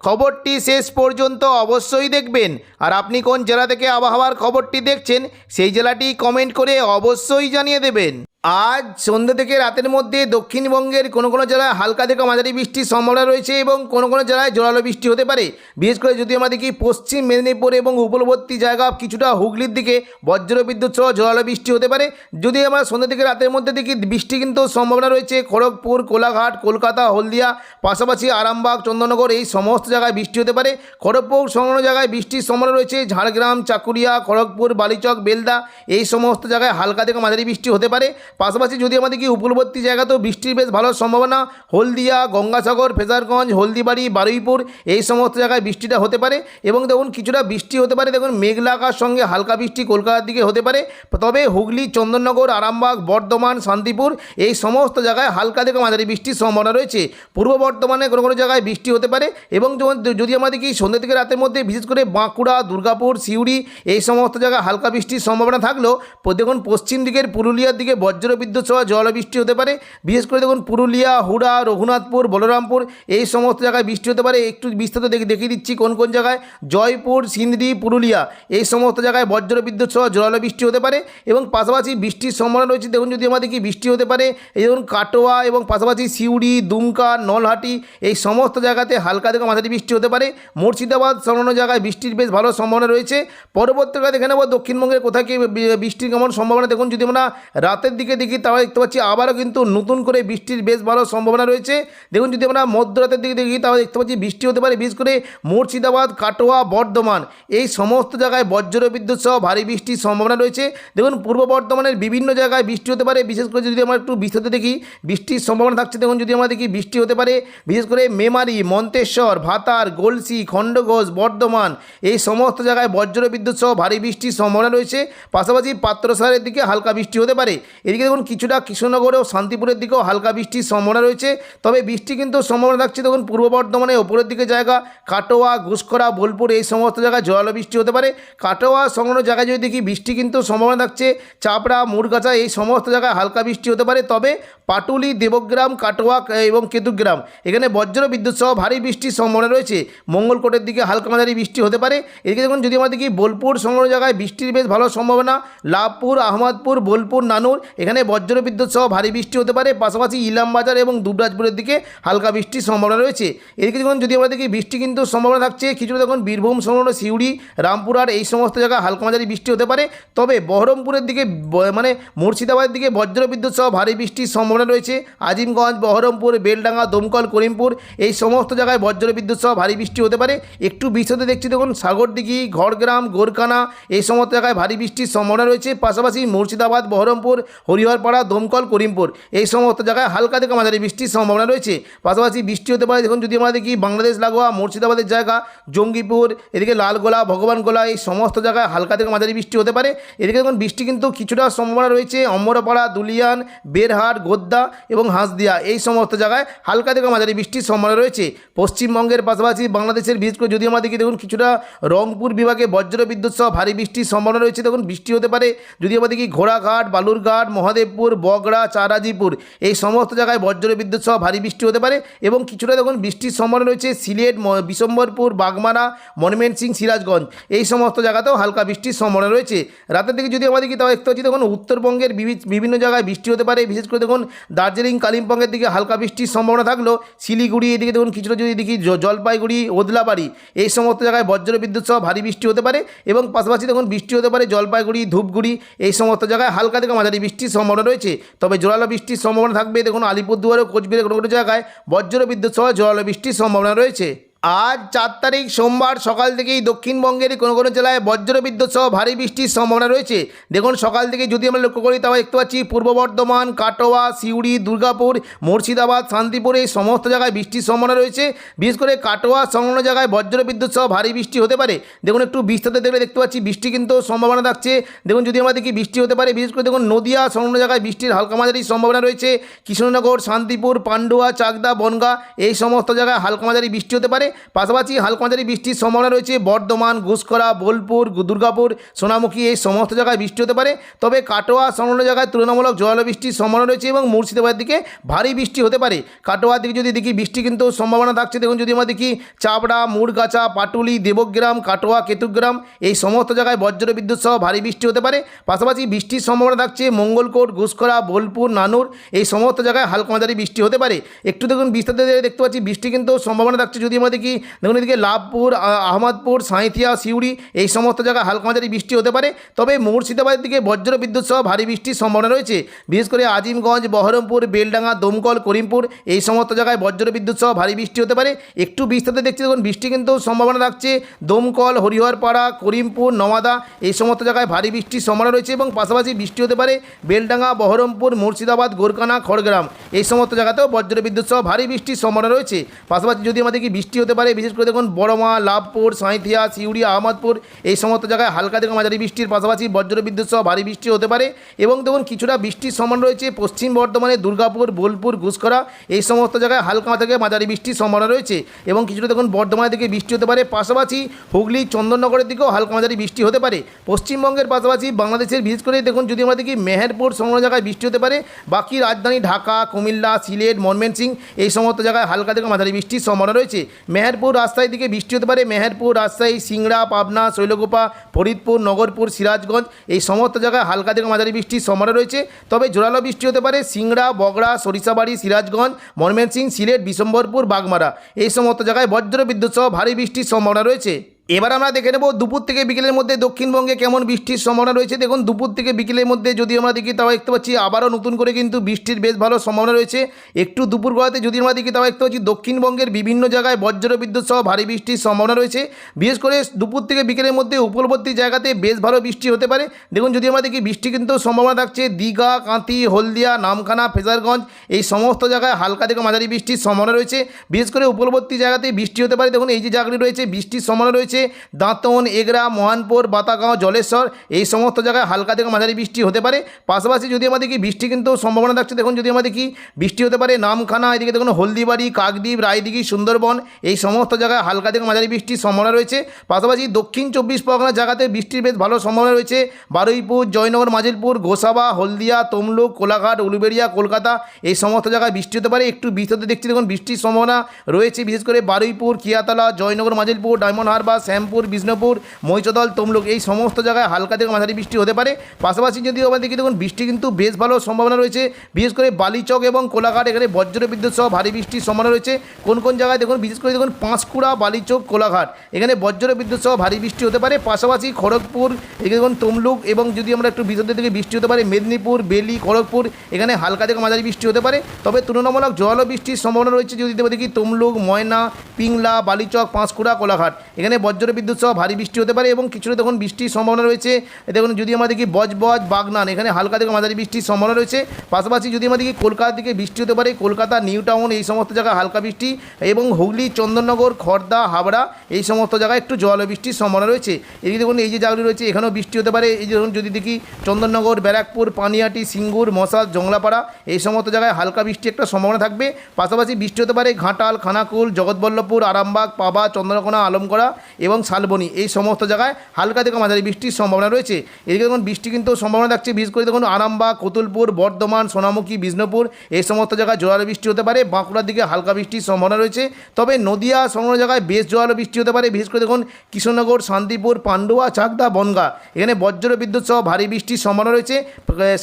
খবরটি শেষ পর্যন্ত অবশ্যই দেখবেন। আর আপনি কোন জেলা থেকে আবহাওয়ার খবরটি দেখছেন, সেই জেলাটি কমেন্ট করে অবশ্যই জানিয়ে দেবেন। আজ সন্ধ্যে থেকে রাতের মধ্যে দক্ষিণবঙ্গের কোনো কোনো জেলায় হালকা থেকে মাঝারি বৃষ্টির সম্ভাবনা রয়েছে এবং কোনো কোনো জেলায় জোরালো বৃষ্টি হতে পারে। বিশেষ করে যদি আমরা দেখি পশ্চিম মেদিনীপুর এবং উপলবর্তী জায়গা, কিছুটা হুগলির দিকে বজ্র বিদ্যুৎ সহ জোরালো বৃষ্টি হতে পারে। যদি আমরা সন্ধ্যে থেকে রাতের মধ্যে দেখি, বৃষ্টি কিন্তু সম্ভাবনা রয়েছে। খড়গপুর, কোলাঘাট, কলকাতা, হলদিয়া, পাশাপাশি আরামবাগ চন্দননগর এই সমস্ত জায়গায় বৃষ্টি হতে পারে। খড়গপুর সংলগ্ন জায়গায় বৃষ্টির সম্ভাবনা রয়েছে। ঝাড়গ্রাম, চাকুরিয়া, খড়গপুর, বালিচক, বেলদা এই সমস্ত জায়গায় হালকা থেকে মাঝারি বৃষ্টি হতে পারে। পাশাপাশি যদি আমাদের কি উপকূলবর্তী জায়গাতেও বৃষ্টির বেশ ভালো সম্ভাবনা, হলদিয়া, গঙ্গাসাগর, ফেজারগঞ্জ, হলদিবাড়ি, বারুইপুর এই সমস্ত জায়গায় বৃষ্টিটা হতে পারে এবং দেখুন কিছুটা বৃষ্টি হতে পারে। দেখুন মেঘলা আকাশ সঙ্গে হালকা বৃষ্টি কলকাতার দিকে হতে পারে। তবে হুগলি, চন্দননগর, আরামবাগ, বর্ধমান, শান্তিপুর এই সমস্ত জায়গায় হালকা থেকে মাঝারি বৃষ্টির সম্ভাবনা রয়েছে। পূর্ব বর্ধমানে কোনো কোনো জায়গায় বৃষ্টি হতে পারে এবং যদি আমাদের কি সন্ধ্যে থেকে রাতের মধ্যে, বিশেষ করে বাঁকুড়া, দুর্গাপুর, সিউড়ি, এই সমস্ত জায়গায় হালকা বৃষ্টির সম্ভাবনা থাকলেও দেখুন পশ্চিম দিকের পুরুলিয়ার দিকে বজ্র বিদ্যুৎ সহ জলবৃষ্টি হতে পারে। বিশেষ করে দেখুন পুরুলিয়া, হুড়া, রঘুনাথপুর, বলরামপুর, এই সমস্ত জায়গায় বৃষ্টি হতে পারে। একটু বিস্তারিত দেখে দেখিয়ে দিচ্ছি কোন কোন জায়গায়। জয়পুর, সিন্দি, পুরুলিয়া, এই সমস্ত জায়গায় বজ্র বিদ্যুৎ সহ জোরালো বৃষ্টি হতে পারে এবং পাশাপাশি বৃষ্টির সম্ভাবনা রয়েছে। দেখুন যদি আমাদের কি বৃষ্টি হতে পারে, এই ধরুন কাটোয়া এবং পাশাপাশি সিউড়ি, দুমকা, নলহাটি, এই সমস্ত জায়গাতে হালকা থেকে মাঝারি বৃষ্টি হতে পারে। মুর্শিদাবাদ সংলগ্ন জায়গায় বৃষ্টির বেশ ভালো সম্ভাবনা রয়েছে। পরবর্তীকালে দেখে নেব দক্ষিণবঙ্গের কোথায় কি বৃষ্টির কেমন সম্ভাবনা। দেখুন, যদি আমরা রাতের দিকে দেখি, তাহলে দেখতে পাচ্ছি আবারও কিন্তু নতুন করে বৃষ্টির বেশ ভালো সম্ভাবনা রয়েছে। দেখুন, যদি আমরা মধ্যরাতের দিকে দেখি, তাহলে দেখতে পাচ্ছি বৃষ্টি হতে পারে, বিশেষ করে মুর্শিদাবাদ, কাটোয়া, বর্ধমান। এই সমস্ত জায়গায় বজ্র বিদ্যুৎ সহ ভারী বৃষ্টির সম্ভাবনা রয়েছে। দেখুন, পূর্ব বর্ধমানের বিভিন্ন জায়গায় বৃষ্টি হতে পারে। বিশেষ করে যদি আমরা একটু বিস্তারিত দেখি, বৃষ্টির সম্ভাবনা থাকছে। দেখুন, যদি আমরা দেখি বৃষ্টি হতে পারে, বিশেষ করে মেমারি, মন্তেশ্বর ভাতার গলসি, খণ্ডঘোষ, বর্ধমান, এই সমস্ত জায়গায় বজ্র বিদ্যুৎ সহ ভারী বৃষ্টির সম্ভাবনা রয়েছে। পাশাপাশি পাত্রসারের দিকে হালকা বৃষ্টি হতে পারে। এদিকে দেখুন, কিছুটা কৃষ্ণনগর ও শান্তিপুরের দিকেও হালকা বৃষ্টির সম্ভাবনা রয়েছে। তবে বৃষ্টি কিন্তু সম্ভাবনা থাকছে, দেখুন, পূর্ব বর্ধমানে ওপরের দিকে জায়গা, কাটোয়া ঘুষকরা বোলপুর, এই সমস্ত জায়গায় জোরালো বৃষ্টি হতে পারে। কাটোয়া সংলগ্ন জায়গায় যদি দেখি, বৃষ্টি কিন্তু সম্ভাবনা থাকছে। চাপড়া মুরগাছা এই সমস্ত জায়গায় হালকা বৃষ্টি হতে পারে। তবে পাটুলি, দেবগ্রাম, কাটোয়া এবং কেতুগ্রাম, এখানে বজ্র বিদ্যুৎ সহ ভারী বৃষ্টির সম্ভাবনা রয়েছে, মঙ্গলকোটের দিকে হালকা মাঝারি বৃষ্টি হতে পারে। এদিকে দেখুন, যদি আমরা দেখি বোলপুর সংলগ্ন জায়গায় বৃষ্টির বেশ ভালো সম্ভাবনা, লাভপুর, আহমদপুর, বোলপুর, নানুর, এখানে বজ্র বিদ্যুৎ সহ ভারী বৃষ্টি হতে পারে। পাশাপাশি ইলামবাজার এবং দুবরাজপুরের দিকে হালকা বৃষ্টির সম্ভাবনা রয়েছে। এদিকে দেখুন, যদি আমরা দেখি বৃষ্টি কিন্তু সম্ভাবনা থাকছে, কিছুটা দেখুন বীরভূম সংলগ্ন সিউড়ি, রামপুরহাট, এই সমস্ত জায়গায় হালকা মাঝারি বৃষ্টি হতে পারে। তবে বহরমপুরের দিকে মানে মুর্শিদাবাদের দিকে বজ্র বিদ্যুৎ সহ ভারী বৃষ্টির সম্ভাবনা রয়েছে। আজিমগঞ্জ, বহরমপুর, বেলডাঙ্গা, দমকল, করিমপুর, এই সমস্ত জায়গায় বজ্র বিদ্যুৎ সহ ভারী বৃষ্টি হতে পারে। একটু বিশদে দেখছি দেখুন সাগরদিঘি ঘরগ্রাম গোরকানা এই সমস্ত জায়গায় ভারী বৃষ্টির সম্ভাবনা রয়েছে। পাশাপাশি মুর্শিদাবাদ, বহরমপুর, হরিহরপাড়া দমকল করিমপুর, এই সমস্ত জায়গায় হালকা থেকে মাঝারি বৃষ্টির সম্ভাবনা রয়েছে। পাশাপাশি বৃষ্টি হতে পারে দেখুন, যদি আমরা দেখি বাংলাদেশ, লাগোয়া, মুর্শিদাবাদের জায়গা, জঙ্গিপুর, এদিকে লালগোলা, ভগবানগোলা, এই সমস্ত জায়গায় হালকা থেকে মাঝারি বৃষ্টি হতে পারে। এদিকে দেখুন, বৃষ্টি কিন্তু কিছুটা সম্ভাবনা রয়েছে। অম্বরপাড়া দুলিয়ান, বেরহাট, গোদ্দা এবং হাঁসদিয়া, এই সমস্ত জায়গায় হালকা থেকে মাঝারি বৃষ্টির সম্ভাবনা রয়েছে। পশ্চিমবঙ্গের পাশাপাশি বাংলাদেশের বিশেষ করে যদি আমরা দেখি দেখুন কিছুটা রংপুর বিভাগে বজ্র বিদ্যুৎ সহ ভারী বৃষ্টির সম্ভাবনা রয়েছে, দেখুন বৃষ্টি হতে পারে। যদি আমরা দেখি ঘোড়াঘাট, বালুরঘাট, মহাদেবপুর, বগড়া চারাজিপুর এই সমস্ত জায়গায় বজ্র বিদ্যুৎ সহ ভারী বৃষ্টি হতে পারে এবং কিছুটা দেখুন বৃষ্টির সম্ভাবনা রয়েছে সিলেট বিশম্বরপুর, বাগমারা মনমেন্ট সিং সিরাজগঞ্জ এই সমস্ত জায়গাতেও হালকা বৃষ্টির সম্ভাবনা রয়েছে। রাতের দিকে যদি আমরা দেখি তাও দেখতে পাচ্ছি দেখুন উত্তরবঙ্গের বিভিন্ন জায়গায় বৃষ্টি হতে পারে, বিশেষ করে দেখুন দার্জিলিং, কালিম্পংয়ের দিকে হালকা বৃষ্টির সম্ভাবনা থাকলেও শিলিগুড়ি এদিকে দেখুন কিছুটা যদি দেখি জ- জলপাইগুড়ি, ওদলাবাড়ি। এই সমস্ত জায়গায় বজ্র বিদ্যুৎ সহ ভারী বৃষ্টি হতে পারে এবং পাশাপাশি দেখুন বৃষ্টি হতে পারে জলপাইগুড়ি, ধূপগুড়ি, এই সমস্ত জায়গায় হালকা থেকে মাঝারি বৃষ্টির সম্ভাবনা রয়েছে। তবে জোরালো বৃষ্টির সম্ভাবনা থাকবে। দেখুন আলিপুরদুয়ার ও কোচবিহারের কোনো কোনো জায়গায় বজ্র বিদ্যুৎ সহ জোরালো বৃষ্টির সম্ভাবনা রয়েছে। আজ চার তারিখ সোমবার সকাল থেকেই দক্ষিণবঙ্গের কোনো কোনো জেলায় বজ্রবিদ্যুৎ সহ ভারী বৃষ্টির সম্ভাবনা রয়েছে। দেখুন, সকাল থেকে যদি আমরা লক্ষ্য করি তাহলে দেখতে পাচ্ছি পূর্ব বর্ধমান, কাটোয়া, সিউড়ি, দুর্গাপুর, মুর্শিদাবাদ, শান্তিপুর এই সমস্ত জায়গায় বৃষ্টির সম্ভাবনা রয়েছে। বিশেষ করে কাটোয়া সংলগ্ন জায়গায় বজ্রবিদ্যুৎ সহ ভারী বৃষ্টি হতে পারে। দেখুন, একটু বিস্তারিত দেখলে দেখতে পাচ্ছি বৃষ্টি কিন্তু সম্ভাবনা থাকছে। দেখুন, যদি আমরা দেখি বৃষ্টি হতে পারে, বিশেষ করে দেখুন নদিয়া সংলগ্ন জায়গায় বৃষ্টির হালকা মাঝারি সম্ভাবনা রয়েছে। কৃষ্ণনগর, শান্তিপুর, পান্ডুয়া, চাকদা, বনগা, এই সমস্ত জায়গায় হালকা মাঝারি বৃষ্টি হতে পারে। পাশাপাশি হালকা মাঝারি বৃষ্টির সম্ভাবনা রয়েছে। বর্ধমান ঘুষকরা বোলপুর, দুর্গাপুর, সোনামুখী এই সমস্ত জায়গায় বৃষ্টি হতে পারে। তবে কাটোয়া, সংলগ্ন জায়গায় তুলনামূলক জল বৃষ্টির সম্ভাবনা রয়েছে এবং মুর্শিদাবাদের দিকে ভারী বৃষ্টি হতে পারে। কাটোয়ার দিকে যদি দেখি, বৃষ্টি কিন্তু সম্ভাবনা থাকছে। দেখুন, যদি আমরা দেখি, চাপড়া, মুড়গাছা, পাটুলি, দেবগ্রাম, কাটোয়া, কেতুগ্রাম এই সমস্ত জায়গায় বজ্র বিদ্যুৎ সহ ভারী বৃষ্টি হতে পারে। পাশাপাশি বৃষ্টির সম্ভাবনা থাকছে মঙ্গলকোট ঘুষকরা বোলপুর, নানুর এই সমস্ত জায়গায় হালকা মাঝারি বৃষ্টি হতে পারে। একটু দেখুন, বিস্তারিত দেখতে পাচ্ছি, বৃষ্টি কিন্তু সম্ভাবনা থাকছে। যদি আমরা দেখি দেখুন এদিকে লাভপুর আহমদপুর, সাঁইথিয়া, সিউড়ি, এই সমস্ত জায়গায় হালকা মাঝারি বৃষ্টি হতে পারে। তবে মুর্শিদাবাদের দিকে বজ্র বিদ্যুৎ সহ ভারী বৃষ্টির সম্ভাবনা রয়েছে। বিশেষ করে আজিমগঞ্জ, বহরমপুর, বেলডাঙ্গা, দমকল, করিমপুর, এই সমস্ত জায়গায় বজ্র বিদ্যুৎ সহ ভারী বৃষ্টি হতে পারে। একটু বিস্তারিত দেখছি, দেখুন, বৃষ্টি কিন্তু সম্ভাবনা রাখছে। দমকল, হরিহরপাড়া, করিমপুর, নওয়াদা, এই সমস্ত জায়গায় ভারী বৃষ্টির সম্ভাবনা রয়েছে এবং পাশাপাশি বৃষ্টি হতে পারে। বেলডাঙ্গা, বহরমপুর, মুর্শিদাবাদ গোরকানা খড়গ্রাম, এই সমস্ত জায়গাতেও বজ্র বিদ্যুৎ সহ ভারী বৃষ্টির সম্ভাবনা রয়েছে। পাশাপাশি যদি আমাদের কি বৃষ্টি হতে পারে, বিশেষ করে দেখুন বড়মা, লাভপুর, সাঁইথিয়া সিউড়ি আহমদপুর, এই সমস্ত জায়গায় হালকা থেকে মাঝারি বৃষ্টির পাশাপাশি বজ্র বিদ্যুৎ সহ ভারী বৃষ্টি হতে পারে এবং দেখুন কিছুটা বৃষ্টির সম্ভাবনা রয়েছে পশ্চিম বর্ধমানে, দুর্গাপুর, বোলপুর ঘুষকরা এই সমস্ত জায়গায় হালকা থেকে মাঝারি বৃষ্টির সম্ভাবনা রয়েছে এবং কিছুটা দেখুন বর্ধমানের দিকে বৃষ্টি হতে পারে, পাশাপাশি হুগলি, চন্দননগরের দিকেও হালকা মাঝারি বৃষ্টি হতে পারে। পশ্চিমবঙ্গের পাশাপাশি বাংলাদেশের বিশেষ করে দেখুন যদি আমরা দেখি মেহেরপুর সংলগ্ন জায়গায় বৃষ্টি হতে পারে, বাকি রাজধানী ঢাকা, কুমিল্লা, সিলেট, ময়মনসিংহ, এই সমস্ত জায়গায় হালকা থেকে মাঝারি বৃষ্টির সম্ভাবনা রয়েছে। মেহেরপুর রাস্তায় দিকে বৃষ্টি হতে পারে। মেহেরপুর রাজশাহী, সিংড়া, পাবনা শৈলগোপা ফরিদপুর, নগরপুর, সিরাজগঞ্জ এই সমস্ত জায়গায় হালকা থেকে মাঝারি বৃষ্টির সম্ভাবনা রয়েছে। তবে জোরালো বৃষ্টি হতে পারে সিংড়া, বগড়া, সরিষাবাড়ি, সিরাজগঞ্জ, ময়মনসিংহ, সিলেট, বিশম্বরপুর, বাগমারা। এই সমস্ত জায়গায় বজ্র বিদ্যুৎ সহ ভারী বৃষ্টির সম্ভাবনা রয়েছে। এবার আমরা দেখে নেব দুপুর থেকে বিকেলের মধ্যে দক্ষিণবঙ্গে কেমন বৃষ্টির সম্ভাবনা রয়েছে। দেখুন, দুপুর থেকে বিকেলের মধ্যে যদি আমরা দেখি তাও দেখতে পাচ্ছি আবারও নতুন করে কিন্তু বৃষ্টির বেশ ভালো সম্ভাবনা রয়েছে। একটু দুপুর গড়াতে যদি আমরা দেখি তাও দেখতে পাচ্ছি দক্ষিণবঙ্গের বিভিন্ন জায়গায় বজ্র বিদ্যুৎ সহ ভারী বৃষ্টির সম্ভাবনা রয়েছে। বিশেষ করে দুপুর থেকে বিকেলের মধ্যে উপকূলবর্তী জায়গাতে বেশ ভালো বৃষ্টি হতে পারে। দেখুন যদি আমরা দেখি বৃষ্টি কিন্তু সম্ভাবনা থাকছে দীঘা, কাঁথি, হলদিয়া, নামখানা, ফেজারগঞ্জ, এই সমস্ত জায়গায় হালকা থেকে মাঝারি বৃষ্টির সম্ভাবনা রয়েছে। বিশেষ করে উপকূলবর্তী জায়গাতে বৃষ্টি হতে পারে। দেখুন, এই যে জায়গাটি রয়েছে, বৃষ্টির সম্ভাবনা রয়েছে দাঁতন, এগরা, মহানপুর, বাতাগাঁও, জলেশ্বর, এই সমস্ত জায়গায় হালকা থেকে মাঝারি বৃষ্টি হতে পারে। পাশাপাশি যদি আমাদের কি বৃষ্টি কিন্তু সম্ভাবনা থাকছে, দেখুন যদি আমাদের কি বৃষ্টি হতে পারে, নামখানা, এদিকে দেখুন হলদিবাড়ি, কাকদ্বীপ, রায়দিঘি, সুন্দরবন, এই সমস্ত জায়গায় হালকা থেকে মাঝারি বৃষ্টির সম্ভাবনা রয়েছে। পাশাপাশি দক্ষিণ চব্বিশ পরগনা জায়গাতে বৃষ্টির বেশ ভালো সম্ভাবনা রয়েছে। বারুইপুর, জয়নগর, মাজিলপুর, গোসাবা, হলদিয়া, তমলুক, কোলাঘাট, উলুবেড়িয়া, কলকাতা, এই সমস্ত জায়গায় বৃষ্টি হতে পারে। একটু বিস্তৃত দেখছি, দেখুন বৃষ্টির সম্ভাবনা রয়েছে, বিশেষ করে বারুইপুর, কিয়াতলা, জয়নগর, মাজিলপুর, ডায়মন্ড হারবার শ্যামপুর, বিষ্ণুপুর, মহিষদল, তমলুক এই সমস্ত জায়গায় হালকা থেকে মাঝারি বৃষ্টি হতে পারে। পাশাপাশি যদি আমরা দেখি, দেখুন, বৃষ্টি কিন্তু বেশ ভালো সম্ভাবনা রয়েছে। বিশেষ করে বালিচক এবং কোলাঘাট, এখানে বজ্র বিদ্যুৎ সহ ভারী বৃষ্টির সম্ভাবনা রয়েছে। কোন কোন জায়গায় দেখুন, বিশেষ করে দেখুন, পাঁশকুড়া, বালিচক, কোলাঘাট, এখানে বজ্র বিদ্যুৎ সহ ভারী বৃষ্টি হতে পারে। পাশাপাশি খড়গপুর এখানে দেখুন, তমলুক এবং যদি আমরা একটু বিদ্যুতের দিকে বৃষ্টি হতে পারে, মেদিনীপুর, বেলি, খড়গপুর, এখানে হালকা থেকে মাঝারি বৃষ্টি হতে পারে। তবে তুলনামূলক জল বৃষ্টির সম্ভাবনা রয়েছে। যদি দেখি, তমলুক, ময়না, পিংলা, বালিচক, পাঁশকুড়া, কোলাঘাট, এখানে বজ্র বিদ্যুৎ সহ ভারী বৃষ্টি হতে পারে এবং কিছুটা দেখুন বৃষ্টির সম্ভাবনা রয়েছে। দেখুন, যদি আমরা দেখি বজবজ, বাগনান, এখানে হালকা থেকে মাঝারি বৃষ্টির সম্ভাবনা রয়েছে। পাশাপাশি যদি আমরা দেখি কলকাতার দিকে বৃষ্টি হতে পারে, কলকাতা, নিউ টাউন, এই সমস্ত জায়গায় হালকা বৃষ্টি এবং হুগলি, চন্দননগর খড়দা হাবড়া, এই সমস্ত জায়গায় একটু জল বৃষ্টির সম্ভাবনা রয়েছে। এদিকে দেখুন, এই যে জায়গাগুলি রয়েছে, এখানেও বৃষ্টি হতে পারে। এই ধরুন যদি দেখি চন্দননগর, ব্যারাকপুর, পানিয়াটি, সিঙ্গুর, মশাল জংলাপাড়া এই সমস্ত জায়গায় হালকা বৃষ্টি একটা সম্ভাবনা থাকবে। পাশাপাশি বৃষ্টি হতে পারে ঘাটাল, খানাকুল, জগৎবল্লভপুর, আরামবাগ, পাবা, চন্দ্রকোনা আলমকোড়া এবং শালবনী, এই সমস্ত জায়গায় হালকা থেকে মাঝারি বৃষ্টির সম্ভাবনা রয়েছে। এদিকে দেখুন, বৃষ্টি কিন্তু সম্ভাবনা থাকছে, বিশেষ করে দেখুন আরামবাগ, কতুলপুর, বর্ধমান, সোনামুখী, বিষ্ণুপুর, এই সমস্ত জায়গায় জোয়ালো বৃষ্টি হতে পারে। বাঁকুড়ার দিকে হালকা বৃষ্টির সম্ভাবনা রয়েছে। তবে নদিয়া সংলগ্ন জায়গায় বেশ জোয়ালো বৃষ্টি হতে পারে। বিশেষ করে দেখুন কৃষ্ণনগর শান্তিপুর, পান্ডুয়া, চাকদা, বনগা, এখানে বজ্র বিদ্যুৎ সহ ভারী বৃষ্টির সম্ভাবনা রয়েছে।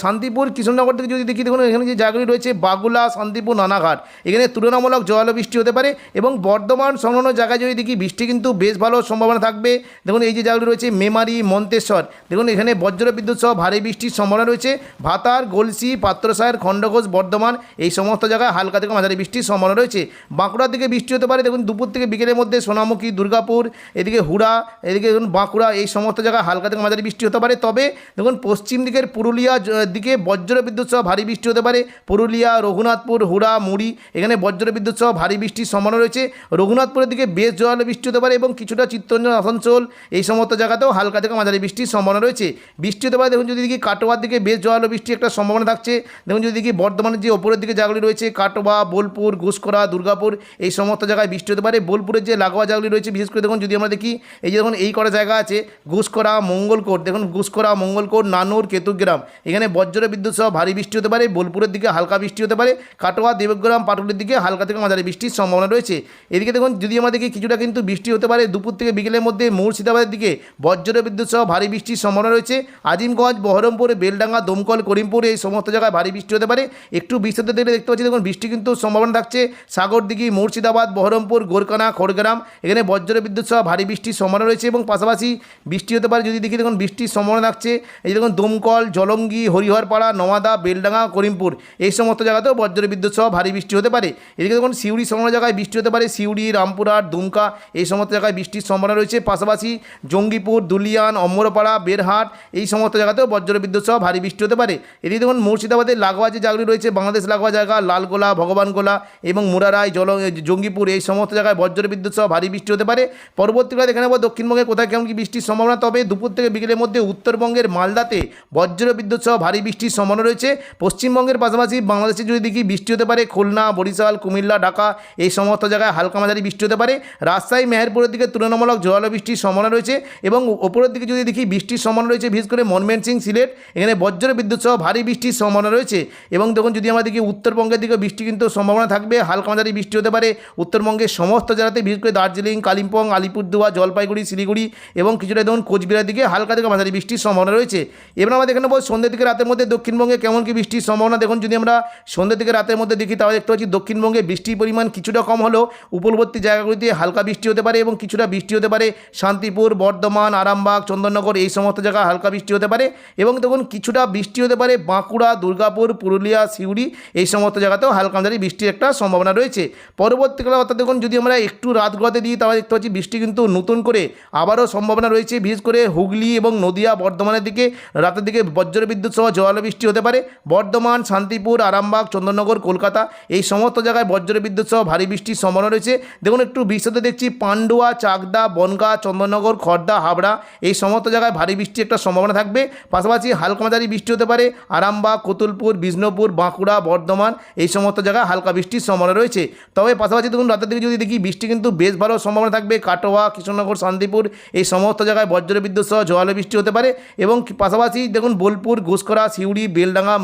শান্তিপুর কৃষ্ণনগর থেকে যদি দেখি, দেখুন এখানে যে জায়গাগুলি রয়েছে, বাগুলা, শান্তিপুর, নানাঘাট, এখানে তুলনামূলক জোয়ালো বৃষ্টি হতে পারে। এবং বর্ধমান, সংলগ্ন জায়গায় যদি দেখি, বৃষ্টি কিন্তু বেশ ভালো সম্ভাবনা থাকবে। দেখুন, এই যে জায়গাগুলি রয়েছে, মেমারি, মন্তেশ্বর। দেখুন, এখানে বজ্র বিদ্যুৎ সহ ভারী বৃষ্টির সম্ভাবনা রয়েছে। ভাতার, গলসি পাত্রসায়ের খণ্ডঘোষ, বর্ধমান, এই সমস্ত জায়গায় হালকা থেকে মাঝারি বৃষ্টির সম্ভাবনা রয়েছে। বাঁকুড়ার দিকে বৃষ্টি হতে পারে। দেখুন, দুপুর থেকে বিকেলের মধ্যে সোনামুখী, দুর্গাপুর, এদিকে হুড়া, এদিকে দেখুন, বাঁকুড়া, এই সমস্ত জায়গায় হালকা থেকে মাঝারি বৃষ্টি হতে পারে। তবে, দেখুন, পশ্চিম দিকের পুরুলিয়া দিকে বজ্র বিদ্যুৎ সহ ভারী বৃষ্টি হতে পারে। পুরুলিয়া, রঘুনাথপুর, হুড়া, মুড়ি, এখানে বজ্র বিদ্যুৎ সহ ভারী বৃষ্টির সম্ভাবনা রয়েছে। রঘুনাথপুরের দিকে বেশ জোরালো বৃষ্টি হতে পারে এবং কিছুটা চিত্তরঞ্জন আসানসোল এই সমস্ত জায়গাতেও হালকা থেকে মাঝারি বৃষ্টির সম্ভাবনা রয়েছে। বৃষ্টি হতে পারে, দেখুন যদি দেখি কাটোয়ার দিকে বেশ জোরালো বৃষ্টি একটা সম্ভাবনা থাকছে। দেখুন যদি দেখি বর্ধমানের যে ওপরের দিকে জায়গাগুলি রয়েছে, কাটোয়া, বোলপুর ঘুষকরা দুর্গাপুর, এই সমস্ত জায়গায় বৃষ্টি হতে পারে। বোলপুরের যে লাগোয়া জায়গাগুলি রয়েছে, বিশেষ করে দেখুন যদি আমরা দেখি, এই যে দেখুন এই কটা জায়গা আছে ঘুষকরা মঙ্গলকোট। দেখুন ঘুষকরা মঙ্গলকোট, নানুর, কেতুগ্রাম। এখানে বজ্র বিদ্যুৎ সহ ভারী বৃষ্টি হতে পারে, বোলপুরের দিকে হালকা বৃষ্টি হতে পারে, কাটোয়া, দেবগ্রাম, পাটুলির দিকে হালকা থেকে মাঝারি বৃষ্টির সম্ভাবনা রয়েছে। এদিকে দেখুন যদি আমরা দেখি, কিছুটা কিন্তু বৃষ্টি হতে পারে দুপুর থেকে বিকেলের মধ্যে মুর্শিদাবাদের দিকে বজ্র বিদ্যুৎ সহ ভারী বৃষ্টির সম্ভাবনা রয়েছে। আজিমগঞ্জ, বহরমপুর, বেলডাঙ্গা, দমকল, করিমপুর এই সমস্ত জায়গায় ভারী বৃষ্টি হতে পারে। একটু বৃষ্টিতে দেখলে দেখতে পাচ্ছি, দেখুন, বৃষ্টি কিন্তু সম্ভাবনা থাকছে। সাগরদিঘি, মুর্শিদাবাদ, বহরমপুর গোরকানা খড়গ্রাম, এখানে বজ্র বিদ্যুৎ সহ ভারী বৃষ্টির সম্ভাবনা রয়েছে এবং পাশাপাশি বৃষ্টি হতে পারে যদি দেখি, দেখুন, বৃষ্টির সম্ভাবনা থাকছে। এই দেখুন, দমকল, জলঙ্গি, হরিহরপাড়া, নওয়াদা, বেলডাঙ্গা, করিমপুর এই সমস্ত জায়গাতেও বজ্র বিদ্যুৎ সহ ভারী বৃষ্টি হতে পারে। এদিকে, দেখুন, সিউড়ি সমস্ত জায়গায় বৃষ্টি হতে পারে। সিউড়ি, রামপুরহাট, দুমকা এই সমস্ত জায়গায় বৃষ্টির সম্ভাবনা রয়েছে। পাশাপাশি জঙ্গিপুর, দুলিয়ান অম্বরপাড়া বেরহাট এই সমস্ত জায়গাতেও বজ্র বিদ্যুৎ সহ ভারী বৃষ্টি হতে পারে। এদিকে দেখুন মুর্শিদাবাদের লাগোয়া যে জায়গাগুলি রয়েছে, বাংলাদেশ লাগোয়া জায়গা, লালগোলা, ভগবানগোলা এবং মুরারাই, জল, জঙ্গিপুর এই সমস্ত জায়গায় বজ্র বিদ্যুৎ সহ ভারী বৃষ্টি হতে পারে। পরবর্তীকালে দেখে নেব দক্ষিণবঙ্গে কোথায় কেমন কি বৃষ্টির সম্ভাবনা। তবে দুপুর থেকে বিকেলের মধ্যে উত্তরবঙ্গের মালদাতে বজ্র বিদ্যুৎ সহ ভারী বৃষ্টির সম্ভাবনা রয়েছে। পশ্চিমবঙ্গের পাশাপাশি বাংলাদেশে যদি দেখি বৃষ্টি হতে পারে, খুলনা, বরিশাল, কুমিল্লা, ঢাকা এই সমস্ত জায়গায় হালকা মাঝারি বৃষ্টি হতে পারে। রাজশাহী, মেহেরপুরের দিকে তুলনামূলক জোরালো বৃষ্টির সম্ভাবনা রয়েছে এবং ওপরের দিকে যদি দেখি বৃষ্টির সম্ভাবনা রয়েছে, বিশেষ করে মনমেনসিং সিলেট, এখানে বজ্র বিদ্যুৎ সহ ভারী বৃষ্টির সম্ভাবনা রয়েছে এবং দেখুন যদি আমরা দেখি উত্তরবঙ্গের দিকে বৃষ্টি কিন্তু সম্ভাবনা থাকবে, হালকা মাঝারি বৃষ্টি হতে পারে। উত্তরবঙ্গের সমস্ত জেলাতে, বিশেষ করে দার্জিলিং, কালিম্পং আলিপুরদুয়া জলপাইগুড়ি, শিলিগুড়ি এবং কিছুটা দেখুন কোচবিহার দিকে হালকা থেকে মাঝারি বৃষ্টির সম্ভাবনা রয়েছে। এবার আমরা দেখে নেব সন্ধ্যে দিকে রাতের মধ্যে দক্ষিণবঙ্গে কেমন কি বৃষ্টির সম্ভাবনা। দেখুন যদি আমরা সন্ধ্যে দিকে রাতের মধ্যে দেখি, তাহলে দেখতে পাচ্ছি দক্ষিণবঙ্গে বৃষ্টির পরিমাণ কিছুটা কম হলেও উপকূলবর্তী জায়গাগুলিতে হালকা বৃষ্টি হতে পারে এবং কিছুটা বৃষ্টি হতে পারে, শান্তিপুর, বর্ধমান, আরামবাগ, চন্দননগর এই সমস্ত জায়গায় হালকা বৃষ্টি হতে পারে এবং দেখুন কিছুটা বৃষ্টি হতে পারে বাঁকুড়া, দুর্গাপুর, পুরুলিয়া, সিউড়ি এই সমস্ত জায়গাতেও হালকা মাঝারি বৃষ্টির একটা সম্ভাবনা রয়েছে। পরবর্তীকালে অর্থাৎ দেখুন যদি আমরা একটু রাত গড়াতে দিই তাহলে দেখতে পাচ্ছি বৃষ্টি কিন্তু নতুন করে আবারও সম্ভাবনা রয়েছে, বিশেষ করে হুগলি এবং নদিয়া, বর্ধমানের দিকে, রাতের দিকে বজ্র বিদ্যুৎ সহ জোয়ালো বৃষ্টি হতে পারে। বর্ধমান, শান্তিপুর, আরামবাগ, চন্দননগর, কলকাতা এই সমস্ত জায়গায় বজ্র বিদ্যুৎ সহ ভারী বৃষ্টির সম্ভাবনা রয়েছে। দেখুন একটু বৃষ্টিতে দেখছি, পান্ডুয়া, চাকদা বনগা, চন্দননগর খড়দা হাবড়া, এই সমস্ত জায়গায় ভারী বৃষ্টির একটা সম্ভাবনা থাকবে। পাশাপাশি হালকা মাঝারি বৃষ্টি হতে পারে। আরামবাগ, কতুলপুর, বিষ্ণুপুর, বাঁকুড়া, বর্ধমান, এই সমস্ত জায়গায় হালকা বৃষ্টির সম্ভাবনা রয়েছে। তবে পাশাপাশি দেখুন, রাতের দিকে যদি দেখি, বৃষ্টি কিন্তু বেশ ভালো সম্ভাবনা থাকবে। কাটোয়া কৃষ্ণনগর শান্তিপুর, এই সমস্ত জায়গায় বজ্র বিদ্যুৎ সহ জোয়ালো বৃষ্টি হতে পারে। এবং পাশাপাশি দেখুন, বোলপুর ঘুষকরা সিউড়ি, বেলডাঙ্গা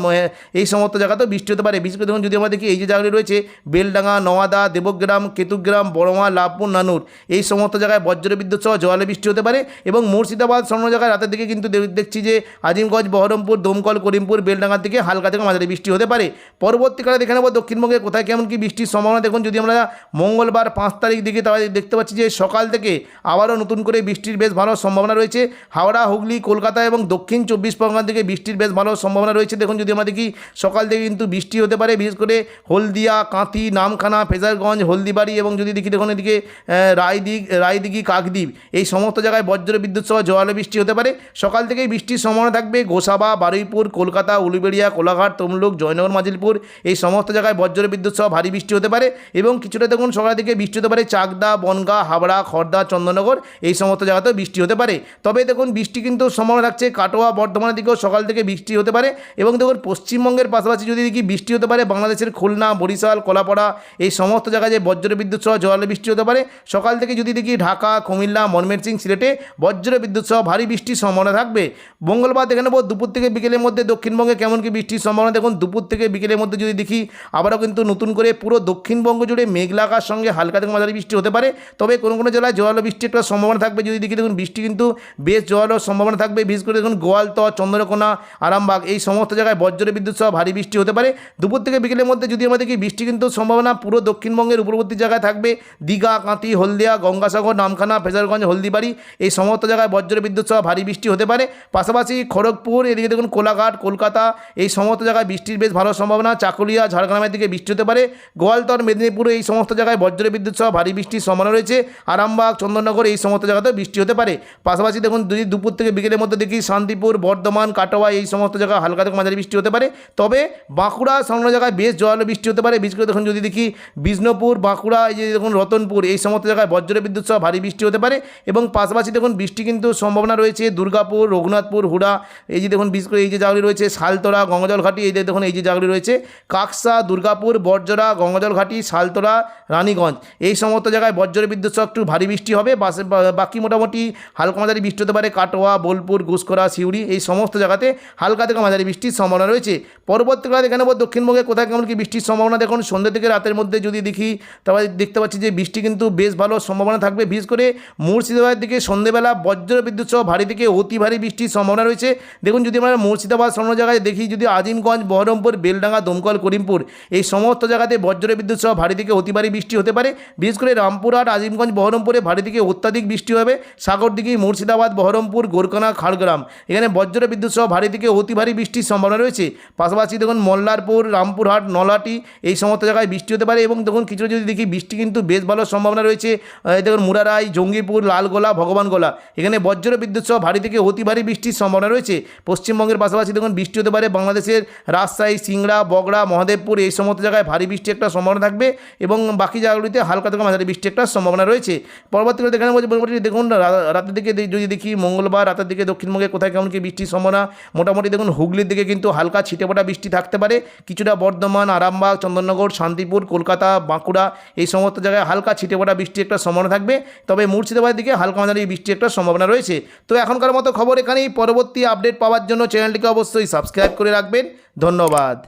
এই সমস্ত জায়গাতেও বৃষ্টি হতে পারে। বিশেষ করে দেখুন, যদি আমরা দেখি, এই যে জায়গাগুলি রয়েছে, বেলডাঙ্গা, নওয়াদা, দেবগ্রাম, কেতুগ্রাম, বড়মা, লাভপুর, নানুর, এই সমস্ত জায়গায় বজ্র বিদ্যুৎ সহ জোয়ালো বৃষ্টি হতে পারে এবং মুর্শিদাবাদ স্বর্ণ জায়গায় রাতের দিকে কিন্তু দেখছি যে আজিমগঞ্জ বহরমপুর দমকল করিমপুর বেলডাঙ্গার দিকে হালকা থেকে মাঝারি বৃষ্টি হতে পারে। পরবর্তীকালে দেখে নেব দক্ষিণবঙ্গে কোথায় কেমন কি বৃষ্টির সম্ভাবনা। দেখুন যদি আমরা মঙ্গলবার পাঁচ তারিখ দিকে তাহলে দেখতে পাচ্ছি যে সকাল থেকে আবারও নতুন করে বৃষ্টির বেশ ভালো সম্ভাবনা রয়েছে। হাওড়া হুগলি কলকাতা এবং দক্ষিণ চব্বিশ পরগনা থেকে বৃষ্টির বেশ ভালো সম্ভাবনা রয়েছে। দেখুন যদি আমরা দেখি সকাল থেকে কিন্তু বৃষ্টি হতে পারে বিশেষ করে হলদিয়া কাঁথি নামখানা ফেজারগঞ্জ হলদিবাড়ি এবং যদি দেখি দেখুন এদিকে আহ, রায়দিঘ রায়দিঘি কাকদ্বীপ? এই সমস্ত জায়গায় বজ্র বিদ্যুৎ সহ জোয়ালো বৃষ্টি হতে পারে। সকাল থেকেই বৃষ্টির সম্ভাবনা থাকবে। গোসাবা, বারুইপুর, কলকাতা, উলুবেড়িয়া, কোলাঘাট, তমলুক, জয়নগর, মাজিলপুর, এই সমস্ত জায়গায় বজ্র বিদ্যুৎ সহ ভারী বৃষ্টি হতে পারে এবং কিছুটা দেখুন সকাল থেকে বৃষ্টি হতে পারে চাকদা, বনগা, হাবড়া, খর্দা, চন্দননগর, এই সমস্ত জায়গাতেও বৃষ্টি হতে পারে। তবে দেখুন বৃষ্টি কিন্তু সম্ভাবনা থাকছে কাটোয়া, বর্ধমানের দিকেও সকাল থেকে বৃষ্টি হতে পারে এবং দেখুন পশ্চিমবঙ্গের পাশাপাশি যদি দেখি বৃষ্টি হতে পারে বাংলাদেশের খুলনা, বরিশাল, কলাপাড়া, এই সমস্ত জায়গায় যে বজ্র বিদ্যুৎ সহ জোয়ালো বৃষ্টি হতে পারে। সকাল থেকে যদি দেখি ঢাকা কুমিল্লা, ময়মনসিংহ, সিলেটে বজ্র বিদ্যুৎ সহ ভারী বৃষ্টির সম্ভাবনা থাকবে। মঙ্গলবার দেখে নেব দুপুর থেকে বিকেলের মধ্যে দক্ষিণবঙ্গে কেমন কি বৃষ্টির সম্ভাবনা। দেখুন, দুপুর থেকে বিকেলের মধ্যে যদি দেখি, আবারও কিন্তু নতুন করে পুরো দক্ষিণবঙ্গ জুড়ে মেঘলাকার সঙ্গে হালকা থেকে মাঝারি বৃষ্টি হতে পারে। তবে কোনো কোনো জেলায় জোয়ালো বৃষ্টির একটা সম্ভাবনা থাকবে। যদি দেখি, দেখুন, বৃষ্টি কিন্তু বেশ জোয়ালো সম্ভাবনা থাকবে। বিশেষ করে দেখুন, গোয়ালতর, চন্দ্রকোনা, আরামবাগ, এই সমস্ত জায়গায় বজ্র বিদ্যুৎ সহ ভারী বৃষ্টি হতে পারে। দুপুর থেকে বিকেলের মধ্যে যদি আমরা দেখি, বৃষ্টি কিন্তু সম্ভাবনা পুরো দক্ষিণবঙ্গের উপরবর্তী জায়গায় থাকবে। দীঘা কাঁতি হলদিয়া, গঙ্গাসাগর, নাম নামখানা ফেজারগঞ্জ হলদিবাড়ি, এই সমস্ত জায়গায় বজ্র বিদ্যুৎ সহ ভারী বৃষ্টি হতে পারে। পাশাপাশি খড়গপুর, এদিকে দেখুন কোলাঘাট, কলকাতা, এই সমস্ত জায়গায় বৃষ্টির বেশ ভালো সম্ভাবনা। চাকুলিয়া, ঝাড়গ্রামের দিকে বৃষ্টি হতে পারে। গোয়ালতর, মেদিনীপুর, এই সমস্ত জায়গায় বজ্র বিদ্যুৎ সহ ভারী বৃষ্টির সম্ভাবনা রয়েছে। আরামবাগ, চন্দননগর, এই সমস্ত জায়গাতেও বৃষ্টি হতে পারে। পাশাপাশি দেখুন যদি দুপুর থেকে বিকেলের মধ্যে দেখি শান্তিপুর, বর্ধমান, কাটোয়া, এই সমস্ত জায়গায় হালকা থেকে মাঝারি বৃষ্টি হতে পারে। তবে বাঁকুড়া সংলগ্ন জায়গায় বেশ জল বৃষ্টি হতে পারে। বিশেষ করে দেখুন যদি দেখি বিষ্ণুপুর, বাঁকুড়া, এই যে দেখুন রতনপুর, এই সমস্ত জায়গায় বজ্র বিদ্যুৎ সহ ভারী বৃষ্টি হতে পারে এবং পাশাপাশি দেখুন বৃষ্টি কিন্তু সম্ভাবনা রয়েছে, দুর্গাপুর, রঘুনাথপুর, হুড়া, এই যে দেখুন বিশেষ করে এই যে জায়গাগুলি রয়েছে শালতোরা গঙ্গাজল ঘাটি এই যে দেখুন এই যে জায়গাগুলি রয়েছে, কাকসা, দুর্গাপুর বর্জরা গঙ্গাজল ঘাটি শালতোরা রানীগঞ্জ, এই সমস্ত জায়গায় বজ্র বিদ্যুৎ সহ একটু ভারী বৃষ্টি হবে বাকি মোটামুটি হালকা মাঝারি বৃষ্টি হতে পারে, কাটোয়া, বোলপুর ঘুষকরা সিউড়ি, এই সমস্ত জায়গাতে হালকা থেকে মাঝারি বৃষ্টির সম্ভাবনা রয়েছে। পরবর্তীকালে দেখে নেব দক্ষিণবঙ্গে কোথায় কেমন কি বৃষ্টির সম্ভাবনা, দেখুন সন্ধ্যে থেকে রাতের মধ্যে যদি দেখি তারপরে দেখতে পাচ্ছি যে বৃষ্টি কিন্তু বেশ ভালো সম্ভাবনা থাকবে, বিশেষ করে মুর্শিদাবাদের দিকে সন্ধ্যেবেলা বজ্র বিদ্যুৎ সহ ভারী থেকে অতি ভারী বৃষ্টির সম্ভাবনা রয়েছে। দেখুন, যদি আমরা মুর্শিদাবাদ অন্য জায়গায় দেখি, যদি আজিমগঞ্জ, বহরমপুর, বেলডাঙ্গা, দমকল, করিমপুর এই সমস্ত জায়গাতে বজ্র বিদ্যুৎ সহ ভারী থেকে অতি ভারী বৃষ্টি হতে পারে। বিশেষ করে রামপুরহাট, আজিমগঞ্জ, বহরমপুরে ভারী থেকে অত্যাধিক বৃষ্টি হবে। সাগর দিকে মুর্শিদাবাদ, বহরমপুর গোরকানা খাড়গ্রাম এখানে বজ্র বিদ্যুৎ সহ ভারী থেকে অতি ভারী বৃষ্টির সম্ভাবনা রয়েছে। পাশাপাশি দেখুন, মল্লারপুর, রামপুরহাট নলাটি এই সমস্ত জায়গায় বৃষ্টি হতে পারে এবং দেখুন, কিছু যদি দেখি, বৃষ্টি কিন্তু বেশ ভালো সম্ভাবনা রয়েছে। দেখুন দেখুন মুরারাই জঙ্গিপুর, লালগোলা ভগবান ভগবানগোলা। এখানে বজ্র বিদ্যুৎ সহ ভারী থেকে অতি ভারী বৃষ্টির সম্ভাবনা রয়েছে। পশ্চিমবঙ্গের পাশাপাশি দেখুন, বৃষ্টি হতে পারে বাংলাদেশের রাজশাহী, সিংড়া, বগড়া, মহাদেবপুর, এই সমস্ত জায়গায় ভারী বৃষ্টি একটা সম্ভাবনা থাকবে এবং বাকি জায়গাগুলিতে হালকা থেকে মাঝারি বৃষ্টি একটা সম্ভাবনা রয়েছে। পরবর্তীকালে দেখানো মোটামুটি দেখুন রাতের দিকে যদি দেখি মঙ্গলবার, রাতের দিকে দক্ষিণবঙ্গে কোথায় কেমন কি বৃষ্টির সম্ভাবনা, মোটামুটি দেখুন হুগলির দিকে কিন্তু হালকা ছিটে ছিটেফোঁটা বৃষ্টি থাকতে পারে। কিছুটা বর্ধমান, আরামবাগ, চন্দননগর, শান্তিপুর, কলকাতা, বাঁকুড়া, এই সমস্ত জায়গায় হালকা ছিটে ছিটেফোঁটা বৃষ্টি একটা সম্ভাবনা থাকবে। তবে মুর্শিদাবাদের দিকে হালকা মাঝারি বৃষ্টি একটা সম্ভাবনা রয়েছে। তো এখনকার মতো খবর এখানেই। পরবর্তী আপডেট পাওয়ার জন্য চ্যানেলটিকে অবশ্যই সাবস্ক্রাইব করে রাখবেন। ধন্যবাদ।